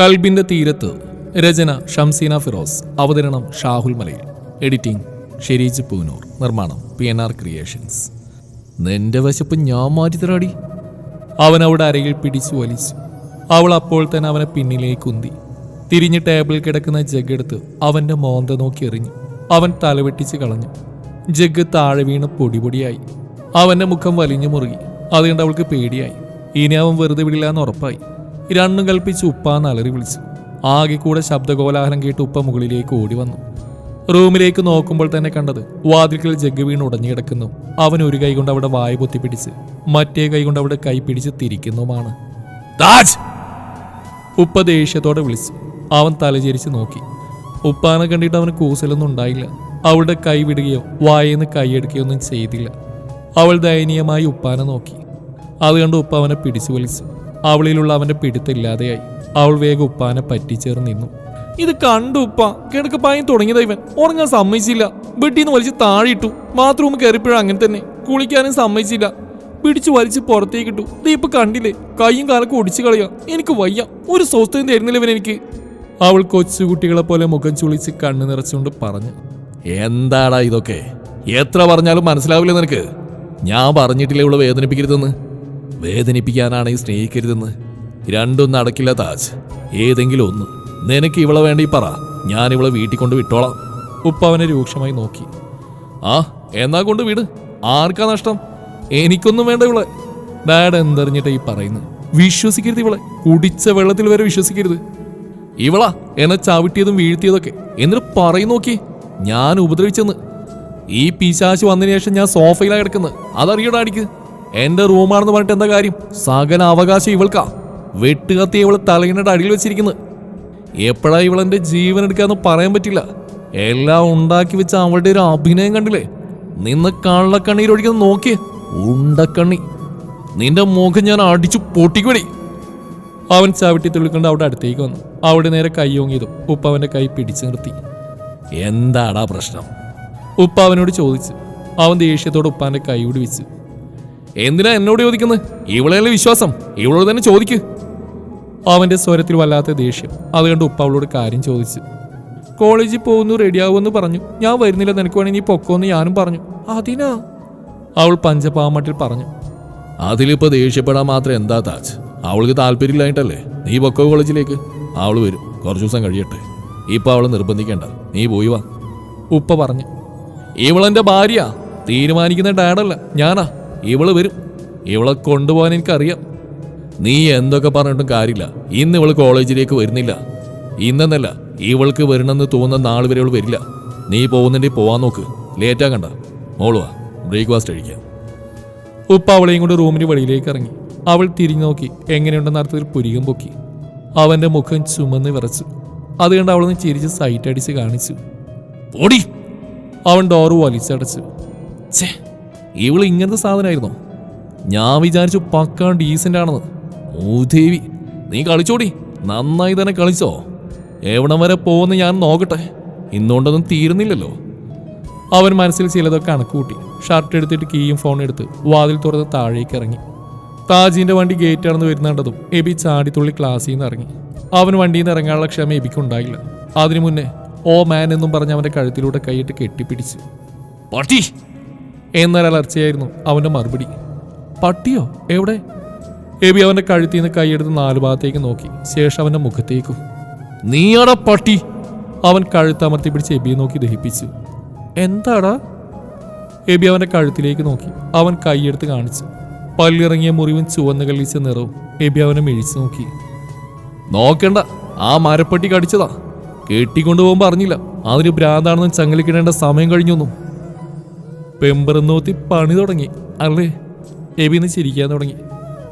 കൽബിന്റെ തീരത്ത് രചന ഷംസീന ഫിറോസ് അവതരണം ഷാഹുൽ മലയിൽ. എഡിറ്റിംഗ് ഷെരീജ് പൂനൂർ നിർമ്മാണം പി എൻ ആർ ക്രിയേഷൻസ്. നിന്റെ വശപ്പ് ഞാൻ മാറ്റി തരാടി അവൻ അവിടെ അരയിൽ പിടിച്ചു വലിച്ചു. അവൾ അപ്പോൾ തന്നെ അവനെ പിന്നിലേക്ക് ഉന്തി. തിരിഞ്ഞ് ടേബിളിൽ കിടക്കുന്ന ജഗ് എടുത്ത് അവന്റെ മോന്ത നോക്കി എറിഞ്ഞു. അവൻ തലവെട്ടിച്ച് കളഞ്ഞു. ജഗ് താഴെ വീണ് പൊടിപൊടിയായി അവന്റെ മുഖം വലിഞ്ഞു മുറുകി. അതുകൊണ്ട് അവൾക്ക് പേടിയായി. ഇനി അവൻ വെറുതെ വിടില്ല എന്ന് ഉറപ്പായി. രണ്ടും കൽപ്പിച്ച് ഉപ്പാന്ന് അലറി വിളിച്ചു. ആകെ കൂടെ ശബ്ദകോലാഹലം കേട്ട് ഉപ്പ മുകളിലേക്ക് ഓടി വന്നു. റൂമിലേക്ക് നോക്കുമ്പോൾ തന്നെ കണ്ടത് വാതിൽക്കൽ ജഗ് വീണ് ഉടഞ്ഞു കിടക്കുന്നു അവൻ ഒരു കൈ കൊണ്ട് അവിടെ വായ പൊത്തി പിടിച്ച് മറ്റേ കൈ കൊണ്ട് അവിടെ കൈ പിടിച്ച് തിരിക്കുന്നുമാണ്. ഉപ്പ ദേഷ്യത്തോടെ വിളിച്ചു. അവൻ തലചേരിച്ച് നോക്കി. ഉപ്പാനെ കണ്ടിട്ട് അവന് കൂസലൊന്നും ഉണ്ടായില്ല. അവളുടെ കൈ വിടുകയോ വായേന്ന് കൈയെടുക്കുകയോ ഒന്നും ചെയ്തില്ല. അവൾ ദയനീയമായി ഉപ്പാനെ നോക്കി. അത് കണ്ട് ഉപ്പ അവനെ പിടിച്ചു വലിച്ചു. അവളിലുള്ള അവന്റെ പിടുത്തില്ലാതെയായി അവൾ വേഗം ഉപ്പാനെ പറ്റിച്ചേർന്ന് നിന്നു. ഇത് കണ്ടു ഉപ്പ. കിടക്കപ്പായം തുടങ്ങിയതാ ഇവൻ. ഉറങ്ങാൻ സമ്മതിച്ചില്ല. ബെഡിൽ നിന്ന് വലിച്ച് താഴെ ഇട്ടു കയറിപ്പോഴും അങ്ങനെ തന്നെ. കുളിക്കാനും സമ്മതിച്ചില്ല. പിടിച്ചു വലിച്ച് പുറത്തേക്ക് ഇട്ടു. ദേ ഇപ്പൊ കണ്ടില്ലേ? കൈയും കാലൊക്കെ ഒടിച്ചു കളയാം. എനിക്ക് വയ്യ. ഒരു സ്വസ്ഥയും തരുന്നില്ല ഇവൻ എനിക്ക്. അവൾ കൊച്ചുകുട്ടികളെ പോലെ മുഖം ചുളിച്ച് കണ്ണു നിറച്ചുകൊണ്ട് പറഞ്ഞു. എന്താടാ ഇതൊക്കെ? എത്ര പറഞ്ഞാലും മനസ്സിലാവില്ല നിനക്ക്. ഞാൻ പറഞ്ഞിട്ടില്ലേ ഇവളെ വേദനിപ്പിക്കരുതെന്ന്? വേദനിപ്പിക്കാനാണ് ഈ സ്നേഹിക്കരുതെന്ന്? രണ്ടും നടക്കില്ല താജ്. ഏതെങ്കിലും ഒന്ന്. നിനക്ക് ഇവളെ വേണ്ടി പറ. ഞാൻ ഇവളെ വീട്ടിൽ കൊണ്ട് വിട്ടോളാം. ഉപ്പ അവനെ രൂക്ഷമായി നോക്കി. ആ എന്നാ കൊണ്ട് വീട്. ആർക്കാ നഷ്ടം? എനിക്കൊന്നും വേണ്ട ഇവളെ. ഡാഡ് എന്തറിഞ്ഞിട്ട് ഈ പറയുന്നു വിശ്വസിക്കരുത് ഇവളെ. കുടിച്ച വെള്ളത്തിൽ വരെ വിശ്വസിക്കരുത്. ഇവളാ എന്നെ ചവിട്ടിയതും വീഴ്ത്തിയതൊക്കെ. എന്നിട്ട് പറയും നോക്കി. ഞാൻ ഉപദ്രവിച്ചെന്ന്. ഈ പിശാശ് വന്നതിന് ശേഷം ഞാൻ സോഫയിലാണ് കിടക്കുന്നത്. അതറിയടാ അടിക്ക് എന്റെ റൂമാണെന്ന് പറഞ്ഞിട്ട് എന്താ കാര്യം? സകല അവകാശം ഇവൾക്കാ. വെട്ടുകത്തി ഇവൾ തലയിണയുടെ അടിയിൽ വെച്ചിരിക്കുന്നത് എപ്പോഴാ ഇവളെന്റെ ജീവൻ എടുക്കാന്ന് പറയാൻ പറ്റില്ല? എല്ലാം ഉണ്ടാക്കി വെച്ച അവളുടെ ഒരു അഭിനയം കണ്ടില്ലേ? നിന്ന് കള്ളക്കണ്ണീരൊഴിക്കുന്ന നോക്കിയേ. ഉണ്ടക്കണ്ണി നിന്റെ മുഖം ഞാൻ അടിച്ചു പൊട്ടിക്കൂടി അവൻ ചവിട്ടി തുള്ളിക്കൊണ്ട് അവിടെ അടുത്തേക്ക് വന്നു. അവിടെ നേരെ കൈ ഓങ്ങിയതും ഉപ്പ അവന്റെ കൈ പിടിച്ചു നിർത്തി. എന്താടാ പ്രശ്നം? ഉപ്പ അവനോട് ചോദിച്ചു. അവൻ ദേഷ്യത്തോടെ ഉപ്പാന്റെ കൈ വിടുവിച്ചു എന്തിനാ എന്നോട് ചോദിക്കുന്നത് ഇവളെയല്ലേ വിശ്വാസം? ഇവളോട് തന്നെ ചോദിക്ക്. അവന്റെ സ്വരത്തിൽ വല്ലാത്ത ദേഷ്യം. അതുകൊണ്ട് ഉപ്പ അവളോട് കാര്യം ചോദിച്ചു. കോളേജിൽ പോകുന്നു റെഡിയാവുമെന്ന് പറഞ്ഞു. ഞാൻ വരുന്നില്ല നിനക്ക് വേണമെങ്കിൽ നീ പൊക്കോന്ന് ഞാനും പറഞ്ഞു. അതിനാ? അവൾ പഞ്ചപാമട്ടിൽ പറഞ്ഞു. അതിലിപ്പോ ദേഷ്യപ്പെടാൻ മാത്രം എന്താ താജ്? അവൾക്ക് താല്പര്യമില്ലായിട്ടല്ലേ നീ പൊക്കോ കോളേജിലേക്ക്? അവൾ വരും. കുറച്ചു ദിവസം കഴിയട്ടെ. ഇപ്പൊ അവളെ നിർബന്ധിക്കേണ്ട. നീ പോയി വാ. ഉപ്പ പറഞ്ഞു. ഇവളെന്റെ ഭാര്യ. തീരുമാനിക്കുന്ന ഡാഡല്ല. ഞാനാ. ഇവൾ വരും. ഇവളെ കൊണ്ടുപോകാൻ എനിക്കറിയാം. നീ എന്തൊക്കെ പറഞ്ഞിട്ടും കാര്യമില്ല. ഇന്ന് ഇവൾ കോളേജിലേക്ക് വരുന്നില്ല. ഇന്നെന്നല്ല ഇവൾക്ക് വരണമെന്ന് തോന്നുന്ന നാൾ വരെ ഇവൾ വരില്ല. നീ പോകുന്നുണ്ടെങ്കിൽ പോവാൻ നോക്ക്. ലേറ്റാ കണ്ട മോളുവാ ബ്രേക്ക്ഫാസ്റ്റ് കഴിക്കാം. ഉപ്പ അവളെയും കൊണ്ട് റൂമിന് വെളിയിലേക്ക് ഇറങ്ങി. അവൾ തിരിഞ്ഞു നോക്കി എങ്ങനെയുണ്ടെന്ന് അർത്ഥത്തിൽ പുരികം പൊക്കി. അവന്റെ മുഖം ചുമന്ന് വിറച്ചു. അത് കണ്ട് അവളൊന്ന് ചിരിച്ച് സൈറ്റ് അടിച്ച് കാണിച്ചു. ഓടി അവൻ ഡോറ് വലിച്ചടച്ചു. ഛേ ഇവൾ ഇങ്ങനത്തെ സാധനമായിരുന്നോ ഞാൻ വിചാരിച്ചു പക്കാ ഡീസന്റ് ആണെന്ന് മൂദേവി നീ കളിച്ചോടി. നന്നായി തന്നെ കളിച്ചോ. എവിടം വരെ പോകുന്ന ഞാൻ നോക്കട്ടെ. ഇന്നുകൊണ്ടൊന്നും തീരുന്നില്ലല്ലോ. അവൻ മനസ്സിൽ ചിലതൊക്കെ കണക്കുകൂട്ടി. ഷർട്ട് എടുത്തിട്ട് കീയും ഫോൺ എടുത്ത് വാതിൽ തുറന്ന് താഴേക്ക് ഇറങ്ങി. താജിന്റെ വണ്ടി ഗേറ്റ് അടന്ന് വരുന്നുണ്ടതും എബി ചാടിത്തുള്ളി ക്ലാസ്സിൽ നിന്ന് ഇറങ്ങി. അവൻ വണ്ടിയിൽ നിന്ന് ഇറങ്ങാനുള്ള ക്ഷമ എബിക്ക് ഉണ്ടായില്ല. അതിനു മുന്നേ ഓ മാൻ എന്നും പറഞ്ഞ് അവന്റെ കഴുത്തിലൂടെ കൈയിട്ട് കെട്ടിപ്പിടിച്ചു. എന്നൊരു അലർച്ചയായിരുന്നു അവന്റെ മറുപടി. പട്ടിയോ? എവിടെ? എബി അവന്റെ കഴുത്തിൽ നിന്ന് കൈയെടുത്ത് നാലു ഭാഗത്തേക്ക് നോക്കി. ശേഷം അവന്റെ മുഖത്തേക്കും. നീയാടാ പട്ടി! അവൻ കഴുത്തമർത്തി പിടിച്ച് എബിയെ നോക്കി ദഹിപ്പിച്ചു. എന്താടാ? എബി അവന്റെ കഴുത്തിലേക്ക് നോക്കി. അവൻ കൈയെടുത്ത് കാണിച്ചു. പല്ലിറങ്ങിയ മുറിവും ചുവന്ന് കളിച്ച നിറവും എബി അവനെ മിഴിച്ചു നോക്കി. നോക്കണ്ട. ആ മരപ്പട്ടി കടിച്ചതാ. കെട്ടിക്കൊണ്ടുപോകുമ്പോൾ അറിഞ്ഞില്ല. അതിന് ഭ്രാന്താണെന്ന് ചങ്ങലിക്കിടേണ്ട സമയം കഴിഞ്ഞൊന്നും പെമ്പറന്നോത്തി പണി തുടങ്ങി. അല്ലേ? എബിന്ന് ചിരിക്കാൻ തുടങ്ങി.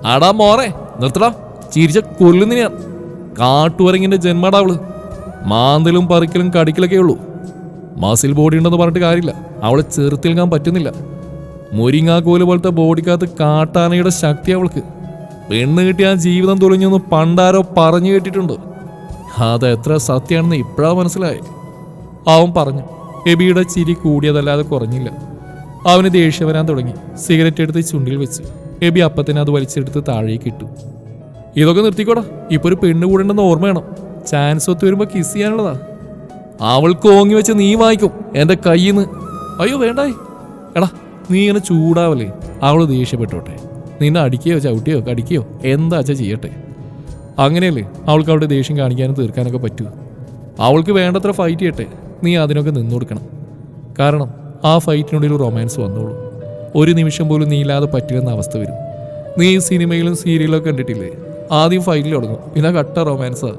ആടാ മോറെ നിർത്തടാ. ചിരിച്ച കൊല്ലുന്ന കാട്ടുവരങ്ങിന്റെ ജന്മടാ അവൾ. മാന്തലും പറിക്കലും കടിക്കലൊക്കെ ഉള്ളൂ. മസിൽ ബോഡി ഉണ്ടെന്ന് പറഞ്ഞിട്ട് കാര്യമില്ല. അവളെ ചെറുത്തിൽക്കാൻ പറ്റുന്നില്ല. മുരിങ്ങാക്കോൽ പോലത്തെ ബോഡിക്കകത്ത് കാട്ടാനയുടെ ശക്തി അവൾക്ക്. പെണ്ണ് കിട്ടിയാൽ ജീവിതം തുളിഞ്ഞെന്ന് പണ്ടാരോ പറഞ്ഞു കേട്ടിട്ടുണ്ട്. അത് എത്ര സത്യമാണെന്ന് ഇപ്പോഴാ മനസ്സിലായി. അവൻ പറഞ്ഞു. എബിയുടെ ചിരി കൂടിയതല്ലാതെ കുറഞ്ഞില്ല. അവന് ദേഷ്യം വരാൻ തുടങ്ങി. സിഗരറ്റ് എടുത്ത് ചുണ്ടിൽ വെച്ചു. എബി അപ്പത്തിനെ അത് വലിച്ചെടുത്ത് താഴേക്ക് ഇട്ടു. ഇതൊക്കെ നിർത്തിക്കോടാ. ഇപ്പൊ ഒരു പെണ്ണ് കൂടണ്ടെന്ന് ഓർമ്മ വേണം ചാൻസ് ഒത്തു വരുമ്പോ കിസ് ചെയ്യാനുള്ളതാ. അവൾക്ക് ഓങ്ങി വെച്ച് നീ വായിക്കും. എന്റെ കയ്യിൽ അയ്യോ വേണ്ടായി. എടാ നീ ഇങ്ങനെ ചൂടാവല്ലേ? അവൾ ദേഷ്യപ്പെട്ടോട്ടെ. നിന്നെ അടിക്കുകയോ ചവിട്ടിയോ കടിക്കുകയോ എന്താ വെച്ചാ ചെയ്യട്ടെ? അങ്ങനെയല്ലേ അവൾക്ക് അവളുടെ ദേഷ്യം കാണിക്കാനും തീർക്കാനൊക്കെ പറ്റൂ. അവൾക്ക് വേണ്ടത്ര ഫൈറ്റ് ചെയ്യട്ടെ. നീ അതിനൊക്കെ നിന്നു കൊടുക്കണം കാരണം ആ ഫൈറ്റിനുള്ളിൽ റൊമാൻസ് വന്നോളൂ. ഒരു നിമിഷം പോലും നീ ഇല്ലാതെ പറ്റില്ലെന്ന അവസ്ഥ വരും. നീ സിനിമയിലും സീരിയലും ഒക്കെ കണ്ടിട്ടില്ലേ? ആദ്യം ഫൈറ്റിൽ തുടങ്ങും. പിന്നെ കട്ട റൊമാൻസാ.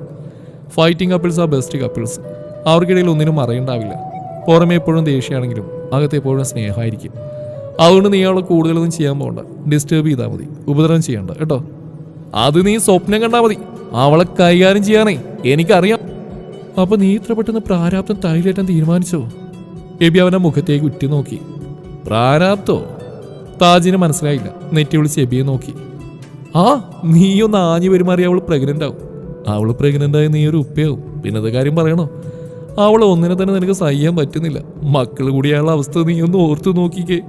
ഫൈറ്റിംഗ് കപ്പിൾസ് ആ ബെസ്റ്റ് കപ്പിൾസ്. അവർക്കിടയിൽ ഒന്നിനും അറിയണ്ടാവില്ല പുറമെ എപ്പോഴും ദേഷ്യമാണെങ്കിലും അകത്ത് എപ്പോഴും സ്നേഹമായിരിക്കും. അതുകൊണ്ട് നീ അവളെ കൂടുതലൊന്നും ചെയ്യാൻ പോകണ്ട ഡിസ്റ്റേബ് ചെയ്താൽ മതി. ഉപദ്രവം ചെയ്യണ്ട. കേട്ടോ? അത് നീ സ്വപ്നം കണ്ടാൽ മതി. അവളെ കൈകാര്യം ചെയ്യാനേ എനിക്കറിയാം. അപ്പൊ നീ ഇത്ര പെട്ടെന്ന് പ്രാരാബ്ദം തൈലേറ്റാൻ തീരുമാനിച്ചോ? എബി അവന്റെ മുഖത്തേക്ക് ഉറ്റി നോക്കി. പ്രാരാബ്ദോ? താജിന് മനസ്സിലായില്ല. നെറ്റി വിളിച്ച് എബിയെ നോക്കി. ആ നീയൊന്ന് ആഞ്ഞു പെരുമാറി അവൾ പ്രഗ്നന്റ് ആവും. അവൾ പ്രഗ്നന്റ് ആയി നീ ഒരു ഉപ്പയാവും. പിന്നത്തെ കാര്യം പറയണോ? അവൾ ഒന്നിനെ തന്നെ നിനക്ക് സഹിക്കാൻ പറ്റുന്നില്ല. മക്കൾ കൂടിയുള്ള അവസ്ഥ നീ ഒന്ന് ഓർത്തു നോക്കിക്കേ.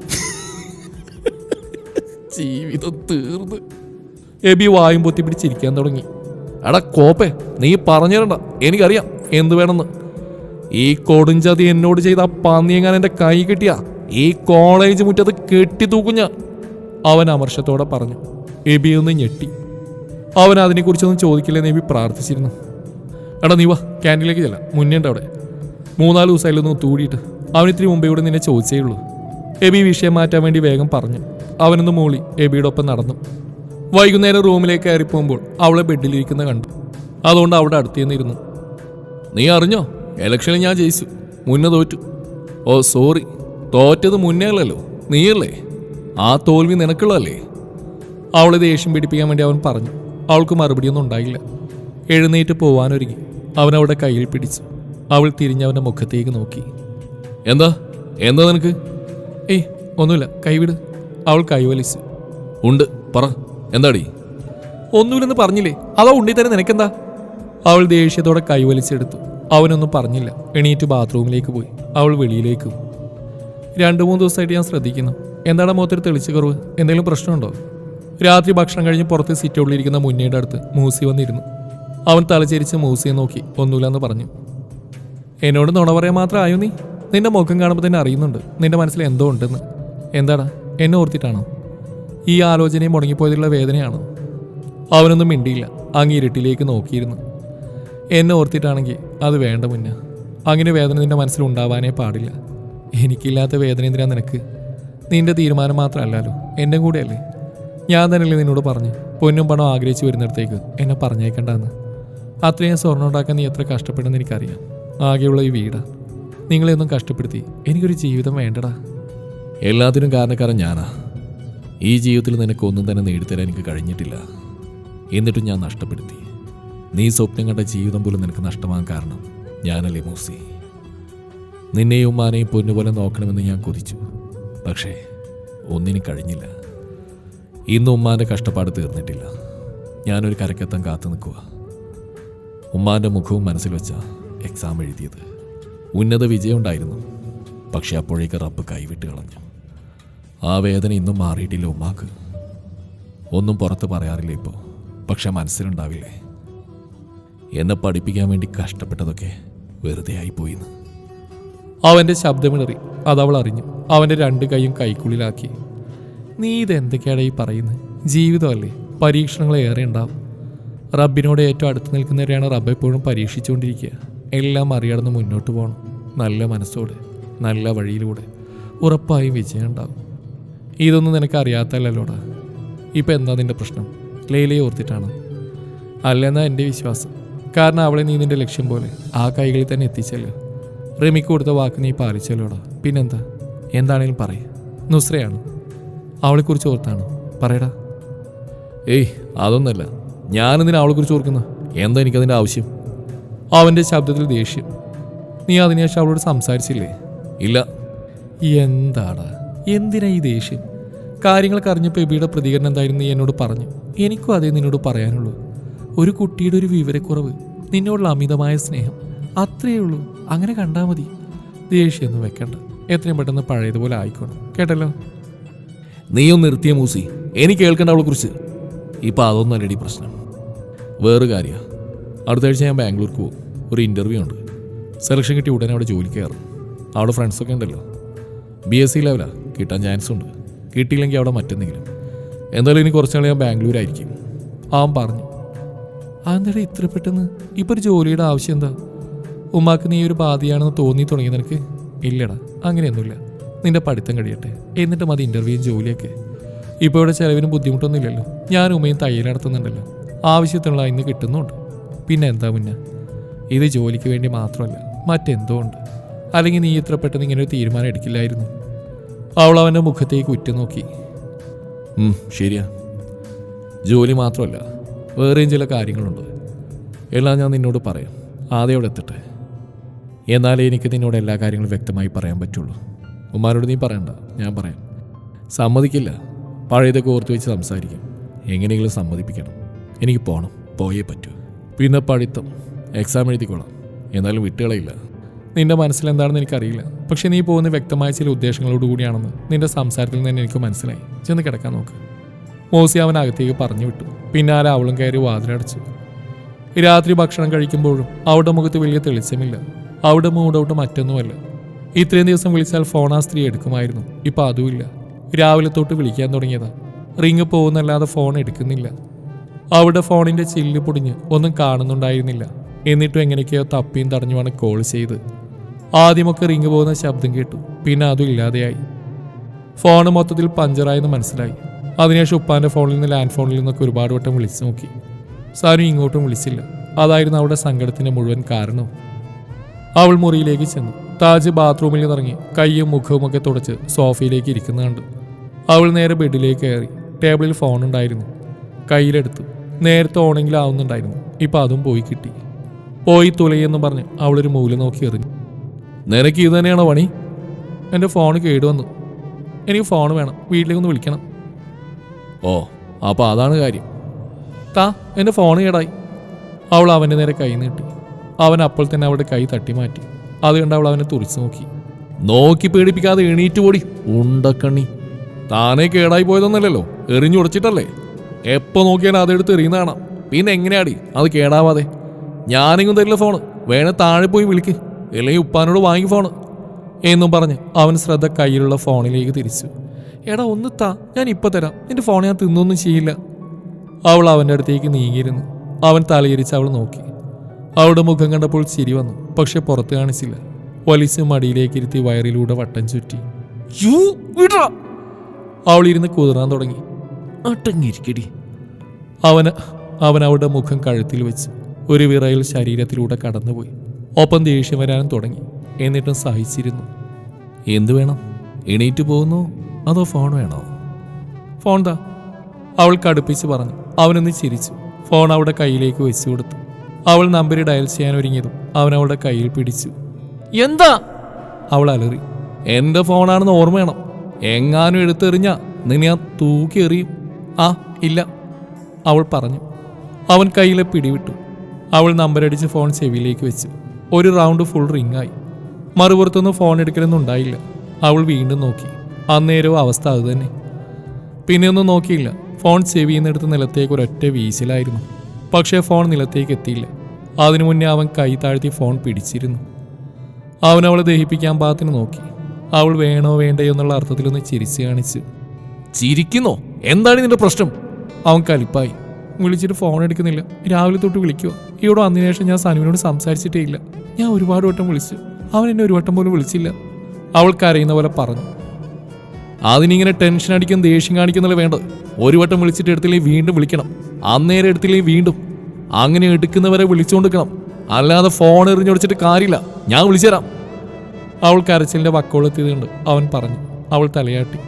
ജീവിതം തീർന്ന്. എബി വായും പൊത്തി പിടിച്ചിരിക്കാൻ തുടങ്ങി. എടാ കോപ്പേ നീ പറഞ്ഞിരണ്ട എനിക്കറിയാം. എന്ത് വേണമെന്ന്. ഈ കൊടുഞ്ചതി എന്നോട് ചെയ്ത ആ പന്നിയെങ്ങാൻ എന്റെ കൈ കിട്ടിയ? ഈ കോളേജ് മുറ്റത്ത് കെട്ടി തൂക്കുഞ്ഞ. അവൻ അമർഷത്തോടെ പറഞ്ഞു. എബി ഒന്ന് ഞെട്ടി. അവൻ അതിനെക്കുറിച്ചൊന്നും ചോദിക്കില്ലെന്ന് എബി പ്രാർത്ഥിച്ചിരുന്നു. എടാ നീ വാ ക്യാന്റീനിലേക്ക് ചെല്ലാം. മുന്നേണ്ട അവിടെ. മൂന്നാൽ ദിവസമായില്ലൊന്ന് തൂടിയിട്ട്. അവൻ ഇത്തിരി മുമ്പേ ഇവിടെ നിന്നെ ചോദിച്ചേ ഉള്ളൂ. എബി വിഷയം മാറ്റാൻ വേണ്ടി വേഗം പറഞ്ഞു. അവനൊന്ന് മൂളി. എബിയുടെ ഒപ്പം നടന്നു. വൈകുന്നേരം റൂമിലേക്ക് കയറി പോകുമ്പോൾ അവളെ ബെഡിലിരിക്കുന്ന കണ്ടു. അതുകൊണ്ട് അവിടെ അടുത്തു നിന്നിരുന്നു. നീ അറിഞ്ഞോ? ഇലക്ഷനിൽ ഞാൻ ജയിച്ചു. മുന്നേ തോറ്റു. ഓ സോറി തോറ്റത് മുന്നേ അല്ലല്ലോ നീയല്ലേ? ആ തോൽവി നിനക്കുള്ളതല്ലേ? അവളെ ദേഷ്യം പിടിപ്പിക്കാൻ വേണ്ടി അവൻ പറഞ്ഞു. അവൾക്ക് മറുപടിയൊന്നും ഉണ്ടായില്ല. എഴുന്നേറ്റ് പോവാനൊരുങ്ങി. അവൻ കയ്യിൽ പിടിച്ചു. അവൾ തിരിഞ്ഞവന്റെ മുഖത്തേക്ക് നോക്കി. എന്താ? എന്താ നിനക്ക്? ഏയ് ഒന്നുമില്ല. കൈവിട്. അവൾ കൈവലിച്ചു ഉണ്ട്. പറ. എന്താടി? ഒന്നുമില്ലെന്ന് പറഞ്ഞില്ലേ? അതോ ഉണ്ടി തന്നെ നിനക്കെന്താ? അവൾ ദേഷ്യത്തോടെ കൈവലിച്ചെടുത്തു അവനൊന്നും പറഞ്ഞില്ല. എണീറ്റ് ബാത്റൂമിലേക്ക് പോയി. അവൾ വെളിയിലേക്ക് രണ്ട് മൂന്ന് ദിവസമായിട്ട് ഞാൻ ശ്രദ്ധിക്കുന്നു. എന്താണ് മുഖത്തൊരു തെളിച്ച കുറവ് എന്തെങ്കിലും പ്രശ്നമുണ്ടോ? രാത്രി ഭക്ഷണം കഴിഞ്ഞ് പുറത്ത് സിറ്റൗട്ടിലിരിക്കുന്ന മുന്നയുടെ അടുത്ത് മൂസി വന്നിരുന്നു. അവൻ തലചേരിച്ച് മൂസിയെ നോക്കി. ഒന്നുമില്ലെന്ന് പറഞ്ഞു. എന്നോട് നുണ പറയാൻ മാത്രം ആയോ നീ? നിന്റെ മുഖം കാണുമ്പോൾ തന്നെ അറിയുന്നുണ്ട്. നിന്റെ മനസ്സിൽ എന്തോ ഉണ്ടെന്ന്. എന്താടാ? എന്നെ ഓർത്തിട്ടാണോ? ഈ ആലോചനയും മുടങ്ങിപ്പോയതിലുള്ള വേദനയാണോ? അവനൊന്നും മിണ്ടിയില്ല. അങ്ങ് ഇരുട്ടിലേക്ക് നോക്കിയിരുന്നു. എന്നെ ഓർത്തിട്ടാണെങ്കിൽ അത് വേണ്ട മുന്നേ. അങ്ങനെ വേദന നിന്റെ മനസ്സിലുണ്ടാവാനേ പാടില്ല. എനിക്കില്ലാത്ത വേദന എന്തിനാ നിനക്ക്? നിന്റെ തീരുമാനം മാത്രമല്ലല്ലോ എന്റെ കൂടെയല്ലേ? ഞാൻ തന്നെയല്ലേ നിന്നോട് പറഞ്ഞു പൊന്നും പണം ആഗ്രഹിച്ചു വരുന്നിടത്തേക്ക് എന്നെ പറഞ്ഞേക്കണ്ടെന്ന് അത്രയും സ്വർണം ഉണ്ടാക്കാൻ നീ എത്ര കഷ്ടപ്പെടുന്ന എനിക്കറിയാം. ആകെയുള്ള ഈ വീടാ. നിങ്ങളെയൊന്നും കഷ്ടപ്പെടുത്തി എനിക്കൊരു ജീവിതം വേണ്ടടാ. എല്ലാത്തിനും കാരണക്കാരൻ ഞാനാ. ഈ ജീവിതത്തിൽ നിനക്ക് ഒന്നും തന്നെ നേടിത്തരാൻ എനിക്ക് കഴിഞ്ഞിട്ടില്ല. എന്നിട്ടും ഞാൻ നഷ്ടപ്പെടുത്തി. നീ സ്വപ്നം കണ്ട ജീവിതം പോലും നിനക്ക് നഷ്ടമാകാൻ കാരണം ഞാനല്ലേ മൂസി. നിന്നെയും ഉമ്മാനെയും പൊന്നുപോലെ നോക്കണമെന്ന് ഞാൻ കൊതിച്ചു. പക്ഷേ ഒന്നിനും കഴിഞ്ഞില്ല. ഇന്ന് ഉമ്മാന്റെ കഷ്ടപ്പാട് തീർന്നിട്ടില്ല. ഞാനൊരു കരക്കെത്താൻ കാത്തു നിൽക്കുക. ഉമ്മാന്റെ മുഖവും മനസ്സിൽ വെച്ച എക്സാം എഴുതിയത്. ഉന്നത വിജയം ഉണ്ടായിരുന്നു. പക്ഷെ അപ്പോഴേക്ക് റബ്ബ് കൈവിട്ട് കളഞ്ഞു. ആ വേദന ഇന്നും മാറിയിട്ടില്ല ഉമ്മാക്ക്. ഒന്നും പുറത്ത് പറയാറില്ല ഇപ്പോൾ. പക്ഷെ മനസ്സിലുണ്ടാവില്ലേ? എന്നെ പഠിപ്പിക്കാൻ വേണ്ടി കഷ്ടപ്പെട്ടതൊക്കെ വെറുതെ ആയിപ്പോയിന്ന്. അവന്റെ ശബ്ദമിളറി അതവൾ അറിഞ്ഞു. അവന്റെ രണ്ട് കൈയും കൈക്കുള്ളിലാക്കി. നീ ഇതെന്തൊക്കെയാണ് ഈ പറയുന്നത് ജീവിതമല്ലേ? പരീക്ഷണങ്ങൾ ഏറെ ഉണ്ടാവും. റബ്ബിനോട് ഏറ്റവും അടുത്ത് നിൽക്കുന്നവരെയാണ് റബ്ബ് എപ്പോഴും പരീക്ഷിച്ചുകൊണ്ടിരിക്കുക. എല്ലാം മറികടന്ന് മുന്നോട്ട് പോകണം നല്ല മനസ്സോടെ നല്ല വഴിയിലൂടെ. ഉറപ്പായും വിജയം ഉണ്ടാവും. ഇതൊന്നും നിനക്ക് അറിയാത്തല്ലോടാ ഇപ്പം എന്താ നിന്റെ പ്രശ്നം? ലൈലയെ ഓർത്തിട്ടാണ്? അല്ലെന്നാ എന്റെ വിശ്വാസം. കാരണം അവളെ നീ നിന്റെ ലക്ഷ്യം പോലെ ആ കൈകളിൽ തന്നെ എത്തിച്ചല്ലോ. റമിക്ക് കൊടുത്ത വാക്ക് നീ പാലിച്ചല്ലോടാ. പിന്നെന്താ? എന്താണേലും പറയ. നുസ്രയാണ്. അവളെക്കുറിച്ച് ഓർത്താണോ. പറയടാ. ഏയ് അതൊന്നല്ല. ഞാനെന്തിനാ അവളെക്കുറിച്ച് ഓർക്കുന്ന? എന്താ എനിക്കതിന്റെ ആവശ്യം? അവന്റെ ശബ്ദത്തിൽ ദേഷ്യം. നീ അതിനുശേഷം അവളോട് സംസാരിച്ചില്ലേ? ഇല്ല. എന്താടാ? എന്തിനാ ഈ ദേഷ്യം? കാര്യങ്ങളൊക്കെ അറിഞ്ഞപ്പോൾ എബിയുടെ പ്രതികരണം എന്തായിരുന്നു നീ എന്നോട് പറഞ്ഞു. എനിക്കും അതേ നിന്നോട് പറയാനുള്ളൂ. ഒരു കുട്ടിയുടെ ഒരു വിവരക്കുറവ്. നിന്നോടുള്ള അമിതമായ സ്നേഹം. അത്രയേ ഉള്ളൂ. അങ്ങനെ കണ്ടാൽ മതി. ദേഷ്യമൊന്നും വെക്കണ്ട. എത്രയും പെട്ടെന്ന് പഴയതുപോലെ ആയിക്കോണം. കേട്ടല്ലോ? നീയൊന്ന് നിർത്തിയ മൂസി. എനിക്ക് കേൾക്കേണ്ട അവളെ കുറിച്ച്. ഇപ്പം അതൊന്നും അല്ലടി പ്രശ്നം. വേറെ കാര്യമാണ് അടുത്ത ആഴ്ച ഞാൻ ബാംഗ്ലൂർക്ക് പോകും ഒരു ഇന്റർവ്യൂ ഉണ്ട്. സെലക്ഷൻ കിട്ടി ഉടനെ അവിടെ ജോലിക്ക് കയറും. അവിടെ ഫ്രണ്ട്സൊക്കെ ഉണ്ടല്ലോ. ബി എസ് സി ലെവലാണ് കിട്ടാൻ ചാൻസ് ഉണ്ട്. കിട്ടിയില്ലെങ്കിൽ അവിടെ മറ്റെന്തെങ്കിലും. എന്തായാലും ഇനി കുറച്ചാൾ ഞാൻ ബാംഗ്ലൂരായിരിക്കും. ആ പറഞ്ഞു. അതെന്താടാ ഇത്ര പെട്ടെന്ന്? ഇപ്പൊ ഒരു ജോലിയുടെ ആവശ്യം എന്താ? ഉമ്മാക്ക് നീ ഒരു ബാധയാണെന്ന് തോന്നി തുടങ്ങി നിനക്ക്? ഇല്ലടാ അങ്ങനെയൊന്നുമില്ല. നിന്റെ പഠിത്തം കഴിയട്ടെ. എന്നിട്ട് മതി ഇന്റർവ്യൂവും ജോലിയൊക്കെ. ഇപ്പോൾ ഇവിടെ ചിലവിനും ബുദ്ധിമുട്ടൊന്നുമില്ലല്ലോ. ഞാൻ ഉമ്മയും തയ്യൽ നടത്തുന്നുണ്ടല്ലോ. ആവശ്യത്തിനുള്ള ഇന്ന് കിട്ടുന്നുണ്ട്. പിന്നെ എന്താ മുന്നേ? ഇത് ജോലിക്ക് വേണ്ടി മാത്രമല്ല മറ്റെന്തോ ഉണ്ട്. അല്ലെങ്കിൽ നീ ഇത്ര പെട്ടെന്ന് ഇങ്ങനെ ഒരു തീരുമാനം എടുക്കില്ലായിരുന്നു. അവൾ അവന്റെ മുഖത്തേക്ക് ഉറ്റുനോക്കി. ശരിയാ. ജോലി മാത്രമല്ല വേറെയും ചില കാര്യങ്ങളുണ്ട്. എല്ലാം ഞാൻ നിന്നോട് പറയാം. ആദ്യം അവിടെ എത്തട്ടെ. എന്നാലേ എനിക്ക് നിന്നോട് എല്ലാ കാര്യങ്ങളും വ്യക്തമായി പറയാൻ പറ്റുള്ളൂ. ഉമ്മാരോട് നീ പറയണ്ട. ഞാൻ പറയാം. സമ്മതിക്കില്ല. പഴയതൊക്കെ ഓർത്ത് വെച്ച് സംസാരിക്കും. എങ്ങനെയെങ്കിലും സമ്മതിപ്പിക്കണം. എനിക്ക് പോകണം പോയേ പറ്റൂ. പിന്നെ പഠിത്തം. എക്സാം എഴുതിക്കോളാം. എന്നാലും വിട്ടുകളയില്ല. നിന്റെ മനസ്സിലെന്താണെന്ന് എനിക്കറിയില്ല. പക്ഷേ നീ പോകുന്ന വ്യക്തമായ ചില ഉദ്ദേശങ്ങളോട് കൂടിയാണെന്ന് നിന്റെ സംസാരത്തിൽ നിന്ന് എനിക്ക് മനസ്സിലായി. ചെന്ന് കിടക്കാൻ നോക്ക്. മോസി അവൻ അകത്തേക്ക് പറഞ്ഞു വിട്ടു. പിന്നാലെ അവളും കയറി വാതിലടച്ചു. രാത്രി ഭക്ഷണം കഴിക്കുമ്പോഴും അവളുടെ മുഖത്ത് വലിയ തെളിച്ചമില്ല. അവിടെ മൂടൗട്ട് മറ്റൊന്നുമല്ല. ഇത്രയും ദിവസം വിളിച്ചാൽ ഫോൺ ആ സ്ത്രീ എടുക്കുമായിരുന്നു. ഇപ്പം അതുമില്ല. രാവിലെ തൊട്ട് വിളിക്കാൻ തുടങ്ങിയതാ. റിങ് പോകുന്നല്ലാതെ ഫോൺ എടുക്കുന്നില്ല. അവളുടെ ഫോണിന്റെ ചില്ല് പൊടിഞ്ഞ് ഒന്നും കാണുന്നുണ്ടായിരുന്നില്ല. എന്നിട്ടും എങ്ങനെയൊക്കെയോ തപ്പിയും തടഞ്ഞുമാണ് കോൾ ചെയ്ത്. ആദ്യമൊക്കെ റിങ് പോകുന്ന ശബ്ദം കേട്ടു. പിന്നെ അതും ഇല്ലാതെയായി. ഫോൺ മൊത്തത്തിൽ പഞ്ചറായെന്ന് മനസ്സിലായി. അതിനുശേഷം ഉപ്പാന്റെ ഫോണിൽ നിന്ന് ലാൻഡ് ഫോണിൽ നിന്നൊക്കെ ഒരുപാട് വട്ടം വിളിച്ചു നോക്കി. സാരും ഇങ്ങോട്ടും വിളിച്ചില്ല. അതായിരുന്നു അവളുടെ സങ്കടത്തിന്റെ മുഴുവൻ കാരണം. അവൾ മുറിയിലേക്ക് ചെന്നു. താജ് ബാത്റൂമിൽ നിന്നിറങ്ങി കൈയും മുഖവും ഒക്കെ തുടച്ച് സോഫയിലേക്ക് ഇരിക്കുന്ന കണ്ടു. അവൾ നേരെ ബെഡിലേക്ക് കയറി. ടേബിളിൽ ഫോൺ ഉണ്ടായിരുന്നു. കയ്യിലെടുത്തു. നേരത്തെ ഓണെങ്കിൽ ആവുന്നുണ്ടായിരുന്നു. ഇപ്പം അതും പോയി കിട്ടി. പോയി തുലയെന്ന് പറഞ്ഞ് അവളൊരു മൂല നോക്കി എറിഞ്ഞു. നിനക്ക് ഇത് തന്നെയാണോ പണി? എന്റെ ഫോൺ കേടുവന്നു. എനിക്ക് ഫോൺ വേണം. വീട്ടിലേക്കൊന്ന് വിളിക്കണം. ഓ അപ്പോൾ അതാണ് കാര്യം. താ എന്റെ ഫോൺ കേടായി. അവൾ അവന്റെ നേരെ കൈ നീട്ടി. അവൻ അപ്പോൾ തന്നെ അവളുടെ കൈ തട്ടി മാറ്റി. അത് കണ്ട് അവൾ അവനെ തുറിച്ചു നോക്കി. നോക്കി പേടിപ്പിക്കാതെ എണീറ്റ് പോടി ഉണ്ടക്കണ്ണി. താനേ കേടായി പോയതൊന്നല്ലല്ലോ. എറിഞ്ഞുടച്ചിട്ടല്ലേ എപ്പോ നോക്കിയാലും അതെടുത്ത് എറിയുന്ന കാണാം. പിന്നെ എങ്ങനെയാടി? അത് കേടാവാതെ. ഞാനെങ്ങും തരില്ല ഫോണ് വേണേ താഴെ പോയി വിളിക്ക്. അല്ലെങ്കിൽ ഉപ്പാനോട് വാങ്ങി ഫോണ് എന്നും പറഞ്ഞ് അവൻ ശ്രദ്ധ കയ്യിലുള്ള ഫോണിലേക്ക് തിരിച്ചു. എടാ ഒന്ന് താ. ഞാൻ ഇപ്പൊ തരാം. നിന്റെ ഫോൺ ഞാൻ തിന്നൊന്നും ചെയ്യില്ല. അവൾ അവന്റെ അടുത്തേക്ക് നീങ്ങിയിരുന്നു. അവൻ തലയിരിച്ച് അവൾ നോക്കി. അവളുടെ മുഖം കണ്ടപ്പോൾ ചിരി വന്നു. പക്ഷെ പുറത്ത് കാണിച്ചില്ല. വലിച്ച് മടിയിലേക്ക് ഇരുത്തി വയറിലൂടെ വട്ടം ചുറ്റി. യൂ. അവൾ ഇരുന്ന് കുതിറാൻ തുടങ്ങി. അട്ടങ്ങിരിക്കടി അവന് അവൻ അവളുടെ മുഖം കഴുത്തിൽ വെച്ച് ഒരു വിറയിൽ ശരീരത്തിലൂടെ കടന്നുപോയി. ഒപ്പം ദേഷ്യം വരാനും തുടങ്ങി. എന്നിട്ടും സഹിച്ചിരുന്നു. എന്തു വേണം? എണീറ്റ് പോകുന്നു? അതോ ഫോൺ വേണോ? ഫോൺ താ. അവൾ കടുപ്പിച്ച് പറഞ്ഞു. അവനൊന്ന് ചിരിച്ചു. ഫോൺ അവളുടെ കയ്യിലേക്ക് വെച്ചു കൊടുത്തു. അവൾ നമ്പർ ഡയൽ ചെയ്യാൻ ഒരുങ്ങിയതും അവൻ അവളുടെ കയ്യിൽ പിടിച്ചു. എന്താ? അവൾ അലറി. എന്റെ ഫോണാണെന്ന് ഓർമ്മ വേണം. എങ്ങാനും എടുത്തെറിഞ്ഞ നിന്നെ ഞാൻ തൂക്കി എറിയും. ആ ഇല്ല. അവൾ പറഞ്ഞു. അവൻ കയ്യിലെ പിടിവിട്ടു. അവൾ നമ്പരടിച്ച് ഫോൺ ചെവിയിലേക്ക് വെച്ചു. ഒരു റൗണ്ട് ഫുൾ റിങ്ങായി മറുപുറത്തൊന്നും ഫോൺ എടുക്കലൊന്നും ഉണ്ടായില്ല. അവൾ വീണ്ടും നോക്കി. അന്നേരവും അവസ്ഥ അതുതന്നെ പിന്നെ ഒന്നും നോക്കിയില്ല. ഫോൺ ചെവിയിൽ ചെയ്യുന്നിടത്ത് നിലത്തേക്ക് ഒരൊറ്റ വീശിലായിരുന്നു. പക്ഷേ ഫോൺ നിലത്തേക്ക് എത്തിയില്ല. അതിനു മുന്നേ അവൻ കൈ താഴ്ത്തി ഫോൺ പിടിച്ചിരുന്നു. അവൻ അവളെ ദഹിപ്പിക്കാൻ പാകത്തിന് നോക്കി. അവൾ വേണോ വേണ്ടയോ എന്നുള്ള അർത്ഥത്തിലൊന്ന് ചിരിച്ചു കാണിച്ചു ചിരിക്കുന്നോ? എന്താണ് നിന്റെ പ്രശ്നം? അവൻ കലിപ്പായി. വിളിച്ചിട്ട് ഫോൺ എടുക്കുന്നില്ല. രാവിലെ തൊട്ട് വിളിക്കുക ഇവിടെ വന്നതിന് ശേഷം ഞാൻ സനുവിനോട് സംസാരിച്ചിട്ടേ ഇല്ല. ഞാൻ ഒരുപാട് വട്ടം വിളിച്ചു. അവൻ എന്നെ ഒരു വട്ടം പോലും വിളിച്ചില്ല. അവൾ കരയുന്ന പോലെ പറഞ്ഞു. അതിനിങ്ങനെ ടെൻഷൻ അടിക്കും ദേഷ്യം കാണിക്കുന്നില്ല വേണ്ടത്. ഒരു വട്ടം വിളിച്ചിട്ട് എടുത്തില്ലേ വീണ്ടും വിളിക്കണം. അന്നേരം എടുത്തില്ലേ വീണ്ടും. അങ്ങനെ എടുക്കുന്നവരെ വിളിച്ചുകൊണ്ടിരിക്കണം. അല്ലാതെ ഫോൺ എറിഞ്ഞൊടിച്ചിട്ട് കാര്യമില്ല. ഞാൻ വിളിച്ചുതരാം. അവൾ കരച്ചിലിന്റെ വക്കോളെത്തിയതുകൊണ്ട് അവൻ പറഞ്ഞു. അവൾ തലയാട്ടി.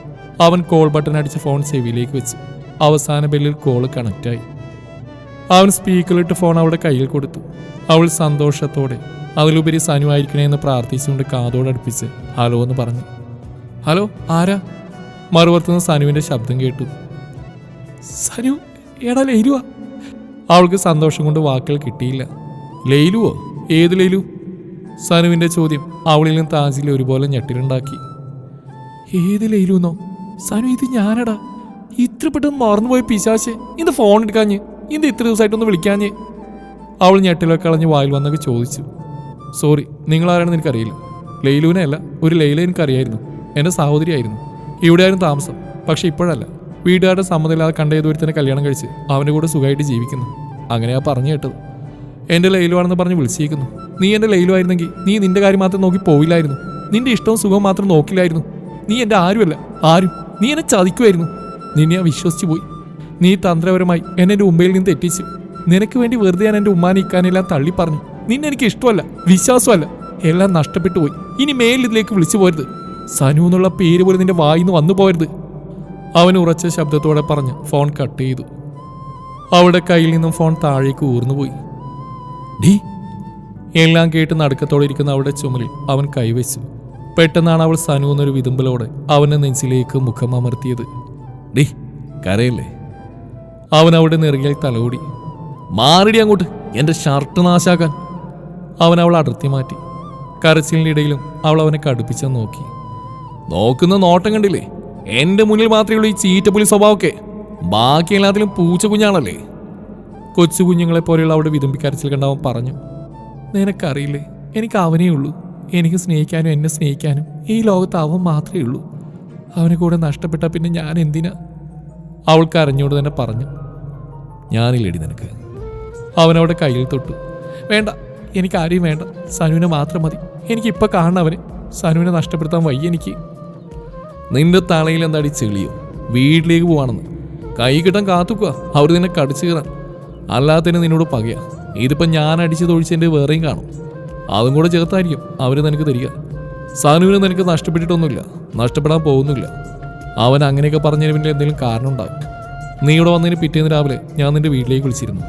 അവൻ കോൾ ബട്ടൺ അടിച്ച് ഫോൺ ചെവിയിലേക്ക് വെച്ചു. അവസാന ബെല്ലിൽ കോൾ കണക്റ്റായി അവൻ സ്പീക്കറിലിട്ട് ഫോൺ അവളുടെ കയ്യിൽ കൊടുത്തു. അവൾ സന്തോഷത്തോടെ അതിലുപരി സനുവായിരിക്കണേ എന്ന് പ്രാർത്ഥിച്ചുകൊണ്ട് കാതോടടുപ്പിച്ച് ഹലോ എന്ന് പറഞ്ഞു. ഹലോ ആരാ? മറുപുറത്തുനിന്ന് സനുവിന്റെ ശബ്ദം കേട്ടു. സനു എടാ ലൈലുവ. അവൾക്ക് സന്തോഷം കൊണ്ട് വാക്കുകൾ കിട്ടിയില്ല. ലൈലുവോ? ഏത് ലൈലു? സനുവിന്റെ ചോദ്യം അവളിലും താജിൽ ഒരുപോലെ ഞെട്ടിലുണ്ടാക്കി. ഏത് ലൈലുന്നോ? സനു ഇത് ഞാനടാ. ഇത്ര പെട്ടെന്ന് മറന്നുപോയ പിശാശെ ഇത് ഫോൺ എടുക്കാഞ്ഞ്. ഇത് ഇത്ര ദിവസമായിട്ടൊന്ന് വിളിക്കാഞ്ഞ്. അവൾ ഞെട്ടിലൊക്കെ കളഞ്ഞ് വായിൽ വന്നൊക്കെ ചോദിച്ചു. സോറി നിങ്ങളാരാണെന്ന് എനിക്കറിയില്ല. ലൈലുവിനെ അല്ല ഒരു ലൈല എനിക്കറിയായിരുന്നു. എന്റെ സഹോദരിയായിരുന്നു. ഇവിടെയായിരുന്നു താമസം. പക്ഷെ ഇപ്പോഴല്ല. വീട്ടുകാരുടെ സമ്മതമില്ലാതെ കണ്ട ഏതൊരുത്തനെ കല്യാണം കഴിച്ച് അവന്റെ കൂടെ സുഖമായിട്ട് ജീവിക്കുന്നു. അങ്ങനെയാ പറഞ്ഞു കേട്ടത്. എന്റെ ലൈലുവാണെന്ന് പറഞ്ഞ് വിളിച്ചിരിക്കുന്നു. നീ എന്റെ ലൈലുവായിരുന്നെങ്കിൽ നീ നിന്റെ കാര്യം മാത്രം നോക്കി പോവില്ലായിരുന്നു. നിന്റെ ഇഷ്ടവും സുഖവും മാത്രം നോക്കില്ലായിരുന്നു. നീ എന്റെ ആരുമല്ല. ആരും. നീ എന്നെ ചതിക്കുമായിരുന്നു നിന്നെ ഞാൻ വിശ്വസിച്ചു പോയി. നീ തന്ത്രപരമായി എന്നെ എന്റെ ഉമ്മയിൽ നിന്ന് തെറ്റിച്ചു. നിനക്ക് വേണ്ടി വെറുതെ ഞാൻ എന്റെ ഉമ്മാനെ ഇക്കാനെല്ലാം തള്ളി പറഞ്ഞു. നിന്നെ എനിക്ക് ഇഷ്ടമല്ല. വിശ്വാസമല്ല. എല്ലാം നഷ്ടപ്പെട്ടു പോയി. ഇനി മേലിതിലേക്ക് വിളിച്ചു പോരുത്. സനു എന്നുള്ള പേര് പോലും നിന്റെ വായിന്ന് വന്നു പോരുത് അവൻ ഉറച്ച ശബ്ദത്തോടെ പറഞ്ഞ് ഫോൺ കട്ട് ചെയ്തു. അവളുടെ കയ്യിൽ നിന്നും ഫോൺ താഴേക്ക് ഊർന്നുപോയി ഡീ എല്ലാം കേട്ട് നടുക്കത്തോടെ ഇരിക്കുന്ന അവളുടെ ചുമലിൽ അവൻ കൈവച്ചു. പെട്ടെന്നാണ് അവൾ സനു എന്നൊരു വിതുമ്പലോടെ അവന്റെ നെഞ്ചിലേക്ക് മുഖം അമർത്തിയത്. ഡീ കരയല്ലേ? അവൻ അവിടെ നെറുകിൽ തലോടി. മാറിടി അങ്ങോട്ട് എന്റെ ഷർട്ട് നാശാക്കാൻ. അവൻ അവൾ അടർത്തി മാറ്റി. കരച്ചിലിനിടയിലും അവൾ അവനെ കടുപ്പിച്ചു നോക്കി. നോക്കുന്ന നോട്ടം കണ്ടില്ലേ? എന്റെ മുന്നിൽ മാത്രമേ ഉള്ളൂ ഈ ചീറ്റപ്പുലി സ്വഭാവമൊക്കെ. ബാക്കി എല്ലാത്തിലും പൂച്ച കുഞ്ഞാണല്ലേ? കൊച്ചു കുഞ്ഞുങ്ങളെ പോലെയുള്ള അവിടെ വിതുമ്പിക്കരച്ചിൽ കണ്ടവൻ പറഞ്ഞു നിനക്കറിയില്ലേ എനിക്ക് അവനേ ഉള്ളൂ. എനിക്ക് സ്നേഹിക്കാനും എന്നെ സ്നേഹിക്കാനും ഈ ലോകത്ത് അവൻ മാത്രമേ ഉള്ളൂ. അവനെ കൂടെ നഷ്ടപ്പെട്ട പിന്നെ ഞാൻ എന്തിനാ? അവൾക്ക് അറിഞ്ഞോട് തന്നെ പറഞ്ഞു ഞാനില്ലടി നിനക്ക്. അവനവിടെ കയ്യിൽ തൊട്ടു. വേണ്ട എനിക്ക് ആരെയും വേണ്ട. സനുവിനെ മാത്രം മതി. എനിക്കിപ്പോൾ കാണണം അവനെ. സനുവിനെ നഷ്ടപ്പെടുത്താൻ വയ്യ എനിക്ക്. നിന്റെ തലയിൽ എന്താടി ചെളിയോ? വീട്ടിലേക്ക് പോവാണെന്ന്. കൈ കിട്ടാൻ കാത്തുക്കുക അവർ നിന്നെ കടിച്ചു കയറാൻ അല്ലാത്തതിന് നിന്നോട് പകയാ. ഇതിപ്പോൾ ഞാൻ അടിച്ചു തൊഴിച്ചതിന്റെ വേറെയും കാണും. അതും കൂടെ ചേർത്തായിരിക്കും അവർ നിനക്ക് തരിക. സാനുവിനെ നിനക്ക് നഷ്ടപ്പെട്ടിട്ടൊന്നുമില്ല. നഷ്ടപ്പെടാൻ പോകുന്നില്ല. അവൻ അങ്ങനെയൊക്കെ പറഞ്ഞതിന് പിന്നിൽ എന്തെങ്കിലും കാരണം ഉണ്ടാകും. നീ ഇവിടെ വന്നതിന് പിറ്റേന്ന് രാവിലെ ഞാൻ നിന്റെ വീട്ടിലേക്ക് വിളിച്ചിരുന്നു.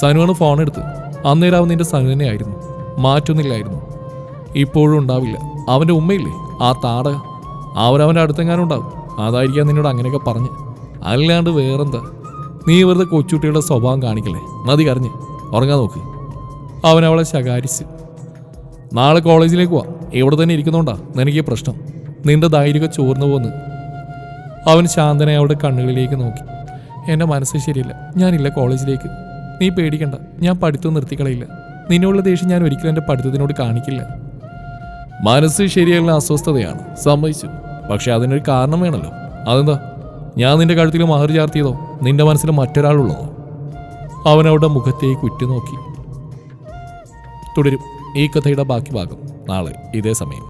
സനുവാണ് ഫോൺ എടുത്ത്. അന്നേരം അവൻ നിന്റെ സനു തന്നെയായിരുന്നു. മാറ്റൊന്നുമില്ലായിരുന്നു. ഇപ്പോഴും ഉണ്ടാവില്ല. അവന്റെ ഉമ്മയില്ലേ? ആ താടക. അവരവന്റെ അടുത്തെങ്ങാനും ഉണ്ടാവും അതായിരിക്കാം നിന്നോട് അങ്ങനെയൊക്കെ പറഞ്ഞ്. അല്ലാണ്ട് വേറെന്താ? നീ വെറുതെ കൊച്ചുട്ടിയുടെ സ്വഭാവം കാണിക്കല്ലേ? മതി കറിഞ്ഞ് ഉറങ്ങാൻ നോക്ക്. അവൻ അവളെ ശകാരിച്ച്. നാളെ കോളേജിലേക്ക് പോവാം ഇവിടെ തന്നെ ഇരിക്കുന്നോണ്ടാ നിനക്ക് പ്രശ്നം. നിന്റെ ധൈര്യമൊക്കെ ചോർന്നു പോന്ന്. അവൻ ശാന്തനെ അവളുടെ കണ്ണുകളിലേക്ക് നോക്കി. എന്റെ മനസ്സ് ശരിയല്ല. ഞാനില്ല കോളേജിലേക്ക്. നീ പേടിക്കണ്ട. ഞാൻ പഠിത്തം നിർത്തിക്കളയില്ല. നിന്നോടുള്ള ദേഷ്യം ഞാൻ ഒരിക്കലും എന്റെ പഠിത്തത്തിനോട് കാണിക്കില്ല. മനസ്സ് ശരിയല്ല അസ്വസ്ഥതയാണ്. സമ്മതിച്ചു. പക്ഷെ അതിനൊരു കാരണം വേണമല്ലോ അതെന്താ? ഞാൻ നിന്റെ കഴുത്തിൽ മഹർ ചാർത്തിയതോ? നിന്റെ മനസ്സിൽ മറ്റൊരാളുള്ളതോ? അവൻ അവളുടെ മുഖത്തേക്ക് ഉറ്റുനോക്കി തുടരും. ഈ കഥയുടെ ബാക്കി ഭാഗം നാളെ ഇതേ സമയം.